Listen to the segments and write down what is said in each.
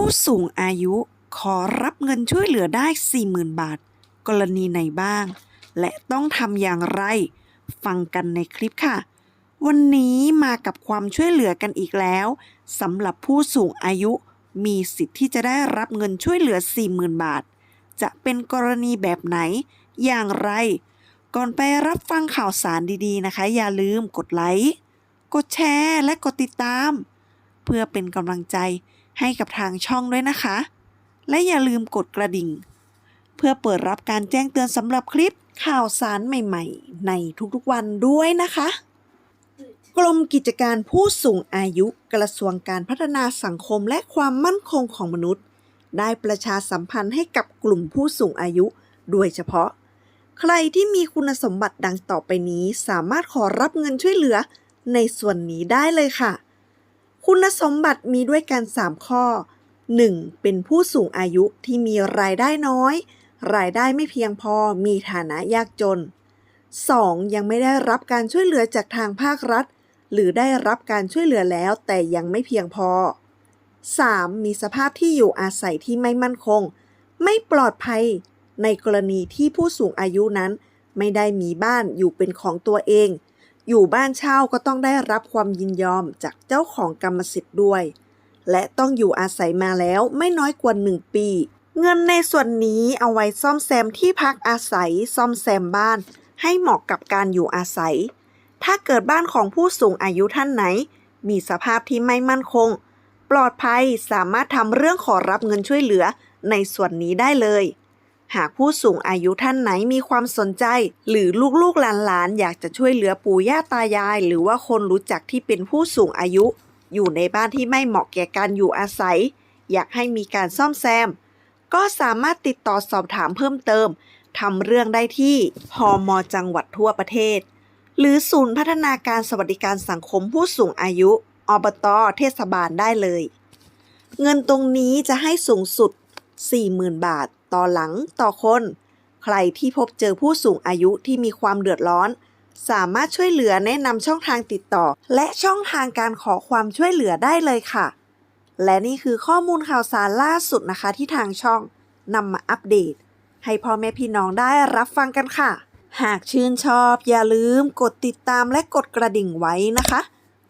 ผู้สูงอายุขอรับเงินช่วยเหลือได้ 40,000 บาท กรณีไหนบ้าง และต้องทำอย่างไร ฟังกันในคลิปค่ะ วันนี้มากับความช่วยเหลือกันอีกแล้วสำหรับผู้สูงอายุมีสิทธิ์ที่จะได้รับเงินช่วยเหลือ 40,000 บาท จะเป็นกรณีแบบไหน อย่างไร ก่อนไปรับฟังข่าวสารดีๆนะคะ อย่าลืมกดไลค์ กดแชร์ และกดติดตาม เพื่อเป็นกำลังใจใให้กับทางช่องด้วยนะคะ และอย่าลืมกดกระดิ่ง เพื่อเปิดรับการแจ้งเตือนสำหรับคลิปข่าวสารใหม่ๆ ในทุกๆวันด้วยนะคะ กรมกิจการผู้สูงอายุกระทรวงการพัฒนาสังคมและความมั่นคงของมนุษย์ ได้ประชาสัมพันธ์ให้กับกลุ่มผู้สูงอายุ โดยเฉพาะ ใครที่มีคุณสมบัติดังต่อไปนี้สามารถขอรับเงินช่วยเหลือในส่วนนี้ได้เลยค่ะ คุณสมบัติมีด้วยกัน 3 ข้อ 1. เป็นผู้สูงอายุที่มีรายได้น้อย รายได้ไม่เพียงพอมีฐานะยากจน 2. ยังไม่ได้รับการช่วยเหลือจากทางภาครัฐ หรือได้รับการช่วยเหลือแล้วแต่ยังไม่เพียงพอ 3. มีสภาพที่อยู่อาศัยที่ไม่มั่นคง ไม่ปลอดภัย ในกรณีที่ผู้สูงอายุนั้น ไม่ได้มีบ้านอยู่เป็นของตัวเอง อยู่บ้านเช่าก็ต้องได้รับความยินยอมจากเจ้าของกรรมสิทธิ์ด้วย และต้องอยู่อาศัยมาแล้วไม่น้อยกว่า 1 ปี เงินในส่วนนี้เอาไว้ซ่อมแซมที่พักอาศัยซ่อมแซมบ้าน ให้เหมาะกับการอยู่อาศัย ถ้าเกิดบ้านของผู้สูงอายุท่านไหน มีสภาพที่ไม่มั่นคง ปลอดภัยสามารถทำเรื่องขอรับเงินช่วยเหลือในส่วนนี้ได้เลย หากผู้สูงอายุท่านไหนมีความสนใจ หรือลูกๆหลานๆ อยากจะช่วยเหลือปู่ย่าตายาย หรือว่าคนรู้จักที่เป็นผู้สูงอายุ อยู่ในบ้านที่ไม่เหมาะแก่การอยู่อาศัย อยากให้มีการซ่อมแซม ก็สามารถติดต่อสอบถามเพิ่มเติมทำเรื่องได้ที่พมจังหวัดทั่วประเทศ หรือศูนย์พัฒนาการสวัสดิการสังคมผู้สูงอายุ อบตเทศบาลได้เลย เงินตรงนี้จะให้สูงสุด 40,000 บาท ต่อหลังต่อคน ใครที่พบเจอผู้สูงอายุที่มีความเดือดร้อน สามารถช่วยเหลือแนะนำช่องทางติดต่อ และช่องทางการขอความช่วยเหลือได้เลยค่ะ และนี่คือข้อมูลข่าวสารล่าสุดนะคะที่ทางช่องนำมาอัปเดต ให้พ่อแม่พี่น้องได้รับฟังกันค่ะ หากชื่นชอบอย่าลืมกดติดตามและกดกระดิ่งไว้นะคะ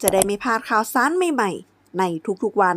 จะได้ไม่พลาดข่าวสารใหม่ๆ ในทุกๆวัน